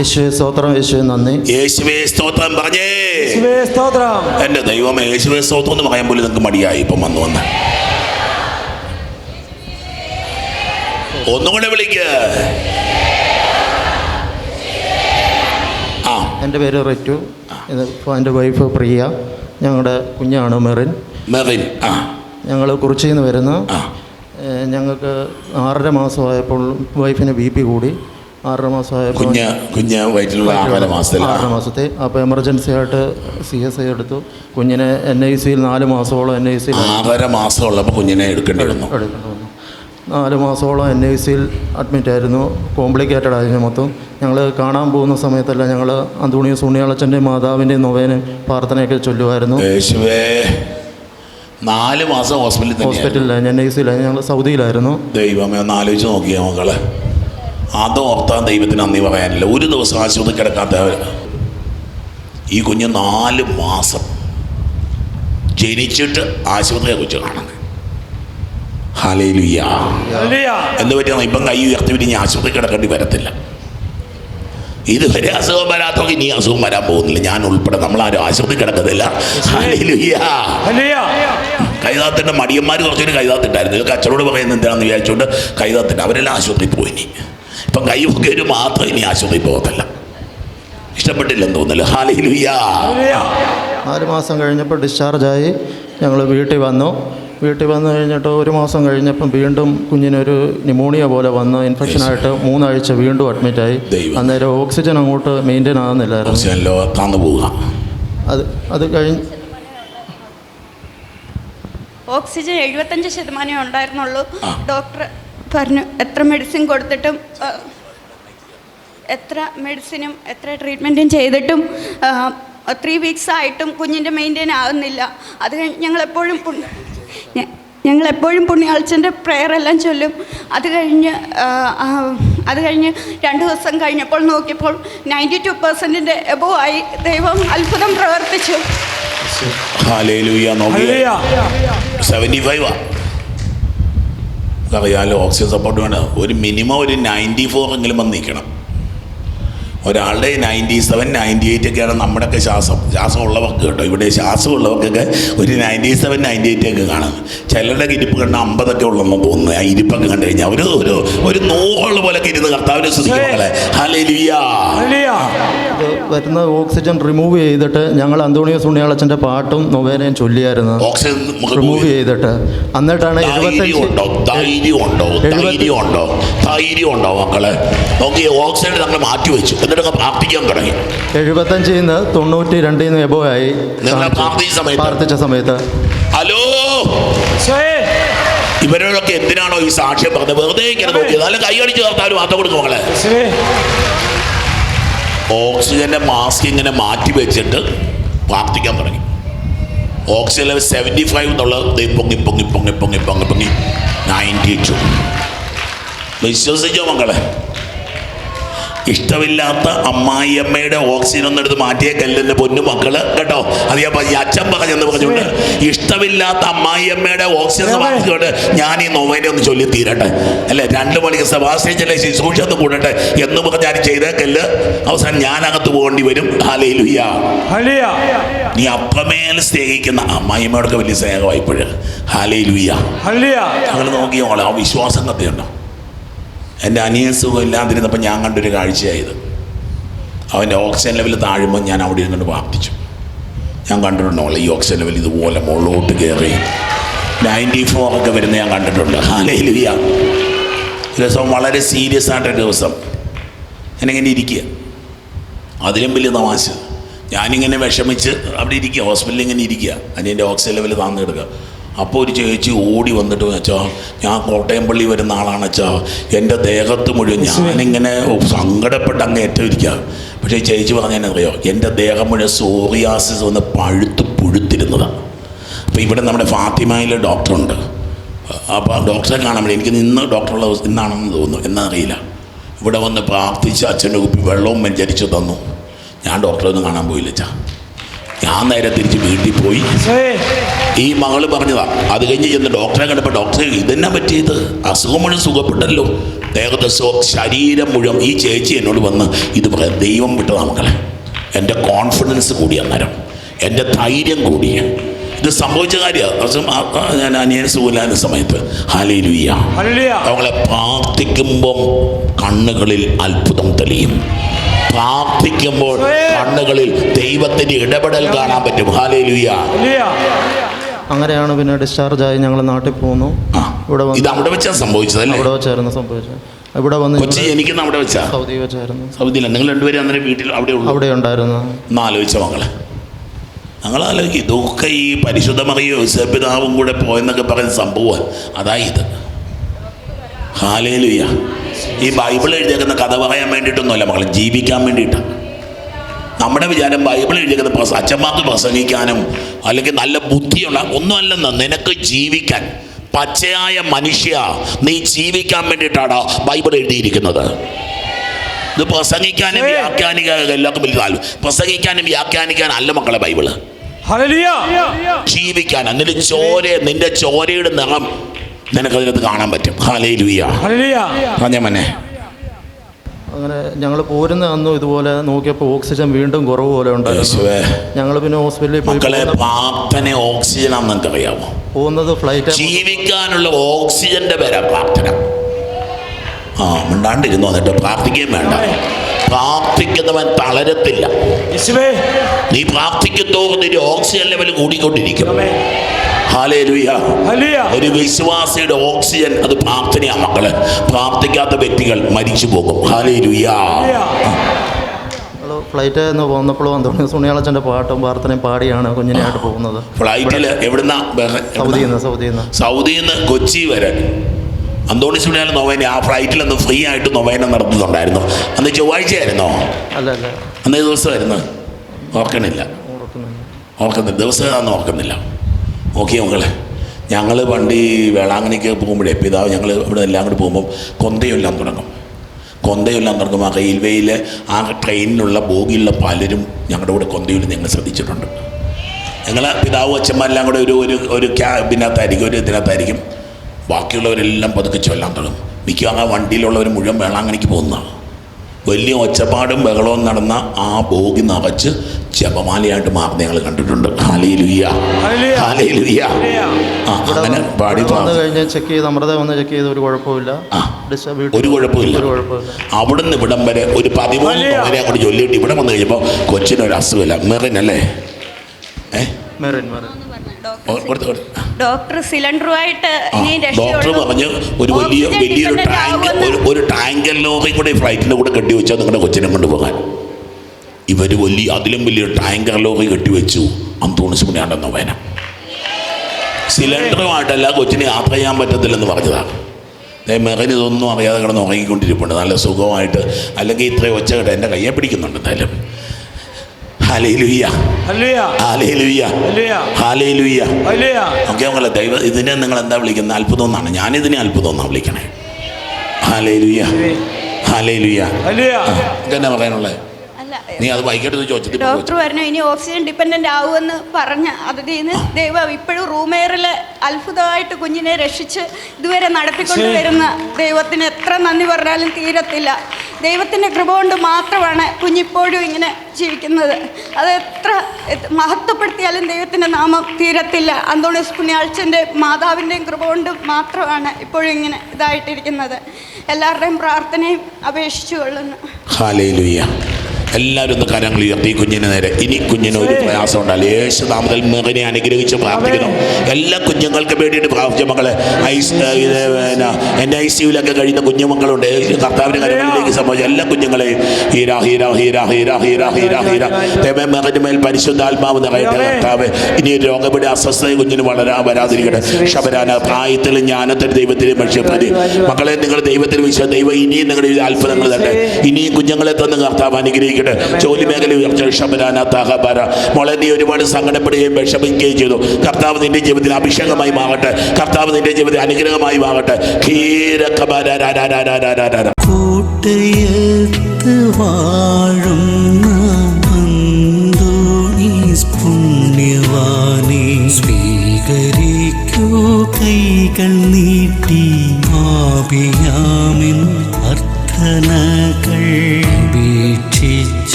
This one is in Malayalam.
യേശുവെ സ്തോത്രം യേശുവേ നന്ദി. യേശുവേ സ്തോത്രം പറഞ്ഞേ. യേശുവേ സ്തോത്രം. എന്റെ ദൈവമേ യേശുവേ സ്തോത്രം എന്ന് പറയാൻ പോലും നിങ്ങൾക്ക് മടിയായി ഇപ്പം വന്നു വന്ന്. ഒന്നുകൂടെ വിളിക്ക. ആ. എന്റെ പേര് റിറ്റു. എന്റെ വൈഫ് പ്രിയ. ഞങ്ങളുടെ കുഞ്ഞാണ് മെറിൻ. മെറിൻ ആ. ഞങ്ങൾ കുറിച്ചിൽ നിന്ന് വരുന്നു ഞങ്ങൾക്ക് ആറര മാസമായപ്പോൾ വൈഫിന് ബി പി കൂടി. ആറര മാസമായപ്പോൾ കുഞ്ഞ് കുഞ്ഞ് വയറ്റിലുള്ള ആറര മാസത്തിൽ. ആറര മാസത്തെ അപ്പോൾ എമർജൻസി ആയിട്ട് സി എസ് ഐ എടുത്തു. കുഞ്ഞിനെ എൻ ഐ സിയിൽ നാല് മാസമോളം എൻ ഐ സിയിൽ ആറര മാസമുള്ളപ്പോൾ കുഞ്ഞിനെ എടുക്കേണ്ടി വന്നു. എടുക്കേണ്ടി വന്നു. നാല് മാസമോളം എൻ ഐ സിയിൽ അഡ്മിറ്റ് ആയിരുന്നു. കോംപ്ലിക്കേറ്റഡ് ആയിരുന്നു മൊത്തം. ഞങ്ങൾ കാണാൻ പോകുന്ന സമയത്തല്ല ഞങ്ങൾ അന്തോണിയ സുണിയാളച്ചന്റെയും മാതാവിന്റെയും നൊവേനും പ്രാർത്ഥനയൊക്കെ ചൊല്ലുമായിരുന്നു. നാല് മാസം ഹോസ്പിറ്റലിൽ ഹോസ്പിറ്റലിൽ എൻ ഐ സിയിലായിരുന്നു ഞങ്ങൾ സൗദിയിലായിരുന്നു. ദൈവമേ ഒന്ന് ആലോചിച്ച് നോക്കിയാൽ മക്കളെ. അത് ഓർത്താൻ ദൈവത്തിന് നന്ദി പറയാനില്ല. ഒരു ദിവസം ആശുപത്രി കിടക്കാത്ത ഈ കുഞ്ഞ് നാല് മാസം ജനിച്ചിട്ട് ആശുപത്രിയെ കുറിച്ച് കാണുന്നത്. ഹലേലുയ്യ ഹല്ലേലൂയ. എന്ന് പറ്റിയാൽ ഇപ്പം കൈ ഉയർത്തി പിരിഞ്ഞ് ആശുപത്രി കിടക്കേണ്ടി വരത്തില്ല. ഇതുവരെ അസുഖം വരാത്തവർക്ക് ഇനി അസുഖം വരാൻ പോകുന്നില്ല. ഞാൻ ഉൾപ്പെടെ നമ്മളാരും ആശുപത്രി കിടക്കത്തില്ല. കൈതാത്തിന്റെ മടിയന്മാർ കുറച്ചൊരു കൈതാത്തിട്ടായിരുന്നു കച്ചവടം പറയുന്നത് എന്താണെന്ന് വിചാരിച്ചുകൊണ്ട് കൈതാത്തിട്ട് അവരെല്ലാം ആശുപത്രിയിൽ പോയി ഇനി. ഇപ്പം കൈ മാത്രം ഇനി ആശുപത്രി പോകത്തില്ല. ഇഷ്ടപ്പെട്ടില്ലെന്ന് തോന്നില്ല ഹാലയിലുയ്യാ. നാല് മാസം കഴിഞ്ഞപ്പോൾ ഡിസ്ചാർജായി ഞങ്ങൾ വീട്ടിൽ വന്നു. വീട്ടിൽ വന്നു കഴിഞ്ഞിട്ട് ഒരു മാസം കഴിഞ്ഞപ്പം വീണ്ടും കുഞ്ഞിനൊരു ന്യൂമോണിയ പോലെ വന്ന്. ഇൻഫെക്ഷനായിട്ട് മൂന്നാഴ്ച വീണ്ടും അഡ്മിറ്റായി. അന്നേരം ഓക്സിജൻ അങ്ങോട്ട് മെയിന്റെയിൻ ആകുന്നില്ലായിരുന്നു അത് അത് കഴിഞ്ഞ് ഓക്സിജൻ എഴുപത്തഞ്ച് ശതമാനമേ ഉണ്ടായിരുന്നുള്ളൂ. ഡോക്ടർ പറഞ്ഞു എത്ര മെഡിസിൻ കൊടുത്തിട്ടും എത്ര മെഡിസിനും എത്ര ട്രീറ്റ്മെന്റും ചെയ്തിട്ടും ത്രീ വീക്സ് ആയിട്ടും കുഞ്ഞിന്റെ മെയിന്റെയിൻ ആകുന്നില്ല അത് കഴിഞ്ഞ് ഞങ്ങളെപ്പോഴും ഞങ്ങളെപ്പോഴും പുണ്യാളച്ചന്റെ പ്രെയർ എല്ലാം ചൊല്ലും. അത് കഴിഞ്ഞ് അത് കഴിഞ്ഞ് രണ്ട് ദിവസം കഴിഞ്ഞപ്പോൾ നോക്കിയപ്പോൾ നയന്റി ടു പെർസെന്റിന്റെ എബോ ആയി ദൈവം അത്ഭുതം പ്രവർത്തിച്ചു. സെവന്റി ഫൈവാ അറിയാലോ ഓക്സിജൻ സപ്പോർട്ട് വേണം ഒരു മിനിമം ഒരു നയന്റി ഫോർ എങ്കിലും വന്ന് നിൽക്കണം. ഒരാളുടെ നയന്റി സെവൻ നയന്റി എയ്റ്റ് ഒക്കെയാണ് നമ്മുടെയൊക്കെ ശ്വാസം. ശ്വാസം ഉള്ളവർക്ക് കേട്ടോ ഇവിടെ ശ്വാസമുള്ളവർക്കൊക്കെ ഒരു നയന്റി സെവൻ നയന്റി എയ്റ്റ് ഒക്കെ കാണാം. ചിലരുടെ ഇരിപ്പ് കണ്ട അമ്പതൊക്കെ ഉള്ളെന്ന് തോന്നുന്നു. ആ ഇരിപ്പൊക്കെ കണ്ടു കഴിഞ്ഞാൽ ഒരു ഒരു ഒരു നൂറുള്ള പോലെ ഇരുന്ന് കർത്താവിനെ വരുന്ന ഓക്സിജൻ റിമൂവ് ചെയ്തിട്ട് ഞങ്ങൾ അന്തോണിയോസ് ഉണ്ണിയാളച്ചന്റെ പാട്ടും നൊവേനയും ചൊല്ലിയായിരുന്നു. ഓക്സിജൻ റിമൂവ് ചെയ്തിട്ട്. എന്നിട്ടാണ് ഉണ്ടോ ധൈര്യം ഉണ്ടോ ധൈര്യം ഉണ്ടോ ധൈര്യം ഉണ്ടോ മക്കളെ? നോക്കി ഓക്സിജൻ ഞങ്ങൾ മാറ്റി വെച്ചു എന്നിട്ടൊക്കെ പ്രാർത്ഥിക്കാൻ തുടങ്ങി. എഴുപത്തഞ്ചിൽ നിന്ന് തൊണ്ണൂറ്റി രണ്ടിൽ നിന്ന് എബോ ആയി നിങ്ങൾ പ്രാർത്ഥിച്ച സമയത്ത്. പ്രാർത്ഥിച്ച സമയത്ത്. ഹലോ. ഇവരോടൊക്കെ എന്തിനാണോ ഈ സാക്ഷ്യം പറഞ്ഞത്? വെറുതെ ഇങ്ങനെ നോക്കിയത് നല്ല കൈയടിച്ച് കർത്താവ് മാത്രം കൊടുക്കും മകളെ. ഓക്സിജന്റെ മാസ്ക് ഇങ്ങനെ മാറ്റി വെച്ചിട്ട് പ്രാർത്ഥിക്കാൻ തുടങ്ങി. ഓക്സിജൻ ലെവൽ സെവന്റി ഫൈവ് എന്നുള്ളത് പൊങ്ങി പൊങ്ങി പൊങ്ങി പൊങ്ങി പൊങ്ങി പൊങ്ങി. നയന്റി ടു വിശ്വസിച്ചോ മക്കളെ? ഇഷ്ടമില്ലാത്ത അമ്മായിയമ്മയുടെ ഓക്സിജൻ ഒന്ന് എടുത്ത് മാറ്റിയ കല്ലിന്റെ പൊന്നു മക്കൾ. കേട്ടോ? അത് ഞാൻ ഈ അച്ഛൻ പറഞ്ഞെന്ന് പറഞ്ഞുകൊണ്ട് ഇഷ്ടമില്ലാത്ത അമ്മായിയമ്മയുടെ ഓക്സിജൻ മാറ്റിക്കൊണ്ട് ഞാൻ ഈ നോവേനെ ഒന്ന് ചൊല്ലി തീരട്ടെ. അല്ലെ? രണ്ട് മണിക്ക് സെബാസ്റ്റേജല്ലേ ശുശ്രൂഷ ഒന്ന് കൂടട്ടെ എന്ന് പറഞ്ഞാൽ ചെയ്ത കല്ല് അവസാനം ഞാനകത്ത് പോകേണ്ടി വരും. ഹാലയിലുയ്യ. നീ അപ്പമേൽ സ്നേഹിക്കുന്ന അമ്മായിയമ്മയോടൊക്കെ വലിയ സ്നേഹമായിപ്പോഴ് ഹാലയിലുയ്യ ഞങ്ങൾ നോക്കിയോളെ ആ വിശ്വാസം കത്തിയുണ്ടോ? എന്റെ അനിയൻ സുഖം ഇല്ലാതിരുന്നപ്പോൾ ഞാൻ കണ്ടൊരു കാഴ്ചയായത്. അവന്റെ ഓക്സിജൻ ലെവൽ താഴുമ്പോൾ ഞാൻ അവിടെ ഇരുന്നുകൊണ്ട് പ്രാർത്ഥിച്ചു. ഞാൻ കണ്ടിട്ടുണ്ടോ ഈ ഓക്സിജൻ ലെവൽ ഇതുപോലെ മുകളിലോട്ട് കയറി നയന്റി ഫോർ ഒക്കെ വരുന്ന ഞാൻ കണ്ടിട്ടുണ്ട്. ഹാലയിലുയ്യ ഒരു ദിവസം വളരെ സീരിയസ് ആയിട്ടൊരു ദിവസം. ഞാനിങ്ങനെ ഇരിക്കുക. അതിലും വലിയ തമാശ. ഞാനിങ്ങനെ വിഷമിച്ച് അവിടെ ഇരിക്കുക. ഹോസ്പിറ്റലിൽ ഇങ്ങനെ ഇരിക്കുക. അതിന്റെ ഓക്സിജൻ ലെവൽ താന്നെടുക്കുക അപ്പോൾ ഒരു ചേച്ചി ഓടി വന്നിട്ട് വെച്ചോ ഞാൻ കോട്ടയം പള്ളി വരുന്ന ആളാണ് വെച്ചോ എന്റെ ദേഹത്ത് മുഴുവൻ ഞാനിങ്ങനെ സങ്കടപ്പെട്ട് അങ്ങ് ഏറ്റവും ഇരിക്കുക പക്ഷേ ചേച്ചി പറഞ്ഞതിനറിയോ എന്റെ ദേഹം മുഴുവൻ സോറിയാസിസ് വന്ന് പഴുത്ത് പുഴുത്തിരുന്നതാണ് അപ്പോൾ ഇവിടെ നമ്മുടെ ഫാത്തിമയിലെ ഡോക്ടറുണ്ട്. അപ്പോൾ ഡോക്ടറെ കാണാൻ വേണ്ടി എനിക്ക് ഇന്ന് ഡോക്ടറുള്ള ഇന്നാണെന്ന് തോന്നുന്നു. എന്നറിയില്ല ഇവിടെ വന്ന് പ്രാർത്ഥിച്ച് അച്ഛന്റെ കുപ്പി വെള്ളവും വെഞ്ചരിച്ച് തന്നു. ഞാൻ ഡോക്ടറെ ഒന്നും കാണാൻ പോയില്ല ചാ ഞാൻ നേരെ തിരിച്ച് വീട്ടിൽ പോയി. ഈ മകൾ പറഞ്ഞതാ അത് കഴിഞ്ഞ് ചെന്ന് ഡോക്ടറെ കണ്ടപ്പോൾ ഡോക്ടറെ ഇതെന്നാ പറ്റിയത്? അസുഖം മുഴുവൻ സുഖപ്പെട്ടല്ലോ. ദേഹത്തെ ശരീരം മുഴുവൻ ഈ ചേച്ചി എന്നോട് വന്ന് ഇത് പറയാം ദൈവം വിട്ടതാ മക്കളെ. എന്റെ കോൺഫിഡൻസ് കൂടി അന്നേരം. എന്റെ ധൈര്യം കൂടി ഇത് സംഭവിച്ച കാര്യമാണ് ഞാൻ അനിയൻ സുഖമില്ലാത്ത സമയത്ത്. ഹലിലുയ്യ അവളെ പ്രാർത്ഥിക്കുമ്പം കണ്ണുകളിൽ അത്ഭുതം തെളിയും. പ്രാർത്ഥിക്കുമ്പോൾ കണ്ണുകളിൽ ദൈവത്തിന്റെ ഇടപെടൽ കാണാൻ പറ്റും. ഹല്ലേലൂയ. അങ്ങനെയാണ് പിന്നെ ഡിസ്ചാർജ് ആയി ഞങ്ങൾ നാട്ടിൽ പോന്നു. ഇവിടെ ഇത് അവിടെ വെച്ചാ സംഭവിച്ചത് അവിടെ വെച്ചായിരുന്നു സംഭവിച്ചത്. ഇവിടെ വന്ന് കൊച്ചി എനിക്ക് അവിടെ വെച്ചാ? സൗദി വെച്ചായിരുന്നു. സൗദിയില്ല നിങ്ങൾ രണ്ടുപേരും അന്നേരം വീട്ടിൽ അവിടെ ഉള്ളൂ? അവിടെ ഉണ്ടായിരുന്നു. ഒന്ന് ആലോചിച്ച മകളെ ഞങ്ങൾ ആലോചിക്കും. ഇതൊക്കെ ഈ പരിശുദ്ധമറിയോ മറിയോ പിതാവും കൂടെ പോയെന്നൊക്കെ പറയുന്ന സംഭവം അതായത് ഹാലേലുയ്യ ഈ ബൈബിൾ എഴുതിയേക്കുന്ന കഥ പറയാൻ വേണ്ടിയിട്ടൊന്നുമല്ല മകളെ ജീവിക്കാൻ വേണ്ടിയിട്ടാണ്. നമ്മുടെ വിചാരം ബൈബിൾ എഴുതിയേക്കുന്ന പ്രസ അച്ഛന്മാർക്ക് പ്രസംഗിക്കാനും അല്ലെങ്കിൽ നല്ല ബുദ്ധിയുള്ള ഒന്നുമല്ലെന്ന് നിനക്ക് ജീവിക്കാൻ പച്ചയായ മനുഷ്യ നീ ജീവിക്കാൻ വേണ്ടിയിട്ടാണ് ബൈബിൾ എഴുതിയിരിക്കുന്നത്. ഇത് പ്രസംഗിക്കാനും വ്യാഖ്യാനിക്കാനും എല്ലാവർക്കും വലിയ താല്പര്യം. പ്രസംഗിക്കാനും വ്യാഖ്യാനിക്കാനും അല്ല മക്കളെ ബൈബിൾ. ഹല്ലേലൂയ ജീവിക്കാൻ നിന്റെ ചോര നിന്റെ ചോരയുടെ നിറം നിനക്കതിനകത്ത് കാണാൻ പറ്റും. ഹാലേ ലുയ്യ പറഞ്ഞ അങ്ങനെ ഞങ്ങൾ പോരുന്ന അന്നും ഇതുപോലെ നോക്കിയപ്പോൾ ഓക്സിജൻ വീണ്ടും കുറവ് പോലെ ഉണ്ടായിരുന്നു. ഞങ്ങൾ പിന്നെ ഹോസ്പിറ്റലിൽ പോയി പ്രാർത്ഥന ഓക്സിജൻ ആണെന്ന് അറിയാമോ പോകുന്നത് ഫ്ലൈറ്റ് ജീവിക്കാനുള്ള ഓക്സിജന്റെ പേരാ പ്രാർത്ഥന. ആ മിണ്ടാണ്ടിരുന്നു എന്നിട്ട് പ്രാർത്ഥിക്കുകയും വേണ്ട. പ്രാർത്ഥിക്കുന്നവൻ തളരത്തില്ല. നീ പ്രാർത്ഥിക്കുന്തോറും നിന്റെ ഓക്സിജൻ ലെവൽ കൂടിക്കൊണ്ടിരിക്കും. ഒരു വിശ്വാസിയുടെ ഓക്സിജൻ അത് പ്രാർത്ഥനയാണ് മക്കൾ. പ്രാർത്ഥിക്കാത്ത വ്യക്തികൾ മരിച്ചു പോകും. ഹാലേ ലുയ്യ ഞങ്ങൾ ഫ്ലൈറ്റിൽ നിന്ന് പോന്നപ്പോഴും അന്തോണി സുണിയാളച്ചന്റെ പാട്ടും പ്രാർത്ഥനയും പാടിയാണ് കുഞ്ഞിനെയായിട്ട് പോകുന്നത്. ഫ്ലൈറ്റിൽ എവിടുന്ന? സൗദിയിൽ നിന്ന് സൗദിയിൽ നിന്ന് സൗദിയിൽ നിന്ന് കൊച്ചി വരെ. അന്തോണി സുണിയാൽ നൊവേന ആ ഫ്ലൈറ്റിൽ നിന്ന് ഫ്രീ ആയിട്ട് നൊവേന നടത്തുന്നുണ്ടായിരുന്നു. അന്ന് ചൊവ്വാഴ്ചയായിരുന്നോ അല്ല അല്ല. അന്നേ ദിവസമായിരുന്നു ഓർക്കണില്ല. ഓർക്കുന്നില്ല. ഓർക്കുന്നില്ല. ദിവസം ഓർക്കുന്നില്ല. ഓക്കെ മക്കളെ ഞങ്ങൾ പണ്ട് ഈ വേളാങ്കണിക്ക് പോകുമ്പോഴേ പിതാവ് ഞങ്ങൾ ഇവിടെ എല്ലാം കൂടി പോകുമ്പോൾ കൊന്തയൊല്ലാം തുടങ്ങും. കൊന്തയൊല്ലാം തുടങ്ങും ആ റെയിൽവേയിലെ ആ ട്രെയിനിലുള്ള ബോഗിയുള്ള പലരും ഞങ്ങളുടെ കൂടെ കൊന്തയിൽ ഞങ്ങൾ ശ്രദ്ധിച്ചിട്ടുണ്ട്. ഞങ്ങൾ പിതാവ് അച്ഛന്മാരെല്ലാം കൂടെ ഒരു ഒരു ഒരു ക്യാബിനകത്തായിരിക്കും ഒരു ഇതിനകത്തായിരിക്കും. ബാക്കിയുള്ളവരെല്ലാം പതുക്കെ ചൊല്ലാൻ തുടങ്ങും. മിക്കവാറും ആ വണ്ടിയിലുള്ളവർ മുഴുവൻ വേളാങ്കണിക്ക് പോകുന്നതാണ്. വലിയ ഒച്ചപ്പാടും ബഹളവും നടന്ന ആ ബോഗി നിറച്ച് ജപമാലയായിട്ട് മാറുന്ന ഞങ്ങൾ കണ്ടിട്ടുണ്ട്. അങ്ങനെ പാടി ചെക്ക് ചെയ്ത് അമൃത വന്ന് ചെക്ക് ചെയ്ത് ഒരു കുഴപ്പമില്ല. ഒരു കുഴപ്പമില്ല. അവിടുന്ന് ഇവിടം വരെ ഒരു പതിമൂന്ന് അങ്ങോട്ട് ചൊല്ലിയിട്ട് ഇവിടെ വന്നു കഴിയുമ്പോൾ കൊച്ചിനൊരു അസുഖമില്ല. മെറിനല്ലേ ഏ? ഡോക്ടർ സിലിണ്ടറുമായിട്ട് രക്ഷയുള്ളൂ. ഒരു വലിയ വലിയൊരു ടാങ്ക് ഒരു ഒരു ടാങ്കർ ലോറി കൂടെ ഫ്ലൈറ്റിന്റെ കൂടെ കെട്ടി വെച്ചാൽ നിങ്ങളുടെ കൊച്ചിനെ കൊണ്ടുപോകാൻ ഇവർ വലിയ അതിലും വലിയ ടാങ്കർ ലോറി കെട്ടിവെച്ചു അന്തോണിസ് മുണിയാണ്ടെന്ന് വേന സിലിണ്ടറുമായിട്ടല്ല കൊച്ചിനെ യാത്ര ചെയ്യാൻ പറ്റത്തില്ലെന്ന് പറഞ്ഞതാണ് മെറിന് ഇതൊന്നും അറിയാതെ കിടന്ന് ഉറങ്ങിക്കൊണ്ടിരിപ്പുണ്ട്. നല്ല സുഖമായിട്ട് അല്ലെങ്കിൽ ഇത്രയും ഒച്ച കേട്ട് എന്റെ കയ്യെ പിടിക്കുന്നുണ്ട് എന്തായാലും. മക്കളെ ദൈവ ഇതിനെ നിങ്ങൾ എന്താ വിളിക്കുന്നത്? അത്ഭുതം എന്നാണ് ഇതിനെ അത്ഭുതം എന്നാണ് വിളിക്കണേ ഹാലേ ലുയ്യ ഹാലേ ലുയ്യ എന്നാ പറയാനുള്ളത് നീ അത് വൈകിട്ട് ചോദിച്ചിട്ട് ഡോക്ടർ പറഞ്ഞു ഇനി ഓക്സിജൻ ഡിപ്പെൻഡന്റ് ആവുമെന്ന് പറഞ്ഞ അതിൽ നിന്ന് ദൈവം ഇപ്പോഴും റൂമേറിൽ അത്ഭുതമായിട്ട് കുഞ്ഞിനെ രക്ഷിച്ച് ഇതുവരെ നടത്തിക്കൊണ്ട് വരുന്ന ദൈവത്തിന് എത്ര നന്ദി പറഞ്ഞാലും തീരത്തില്ല. ദൈവത്തിന്റെ കൃപ കൊണ്ട് മാത്രമാണ് കുഞ്ഞിപ്പോഴും ഇങ്ങനെ ജീവിക്കുന്നത്. അത് എത്ര മഹത്വപ്പെടുത്തിയാലും ദൈവത്തിന്റെ നാമം തീരത്തില്ല. അന്തോണിസ് പുണ്യാഴ്ചന്റെ മാതാവിന്റെയും കൃപ കൊണ്ട് മാത്രമാണ് ഇപ്പോഴും ഇങ്ങനെ ഇതായിട്ടിരിക്കുന്നത്. എല്ലാവരുടെയും പ്രാർത്ഥനയും അപേക്ഷിച്ചു കൊള്ളുന്നു എല്ലാവരും ഒന്ന് കരങ്ങൾ ഉയർത്തി. കുഞ്ഞിന് നേരെ. ഇനി കുഞ്ഞിന് ഒരു പ്രയാസം ഉണ്ടാവില്ല. യേശു നാമത്തിൽ മകനെ അനുഗ്രഹിച്ച് പ്രാർത്ഥിക്കുന്നു. എല്ലാ കുഞ്ഞുങ്ങൾക്ക് വേണ്ടിയിട്ട് പ്രാർത്ഥിച്ച മക്കളെ. ഐസ് ഇത് എന്റെ ഐ സിയുലൊക്കെ കഴിയുന്ന കുഞ്ഞുമക്കളുണ്ട് കർത്താവിന്റെ കരങ്ങളിലേക്ക് സംഭവിച്ച എല്ലാ കുഞ്ഞുങ്ങളെയും ഹീര ഹീര ഹീര ഹീര ഹീര ഹീര ഹീര. ദൈവമേ മകന്റെ മേൽ പരിശുദ്ധാത്മാവ് നിറയട്ടെ കർത്താവ്. ഇനി രോഗപിടി അസ്വസ്ഥത കുഞ്ഞിന് വളരാ വരാതിരിക്കട്ടെ. ശബരാന പ്രായത്തിലും ജ്ഞാനത്തിലും ദൈവത്തിലും മനുഷ്യപ്രതി മക്കളെ നിങ്ങൾ ദൈവത്തിൽ വിശ്വ ദൈവം ഇനിയും നിങ്ങളുടെ അത്ഭുതങ്ങൾ തട്ടെ. ഇനിയും കുഞ്ഞുങ്ങളെ തന്നെ കർത്താവ് അനുഗ്രഹിക്കട്ടെ ജോലി മേഖല ഉയർച്ച ശബരാന തഹബര. മോളെ നീ ഒരുപാട് സങ്കടപ്പെടുകയും വിഷമിക്കുകയും ചെയ്തു. കർത്താവ് നിന്റെ ജീവിതത്തിൽ അഭിഷേകമായി മാറട്ടെ. കർത്താവ് നിന്റെ ജീവിതത്തിൽ അനുഗ്രഹമായി മാറട്ടെ. ഖീരക്കബര കൂട്ടയത്ത്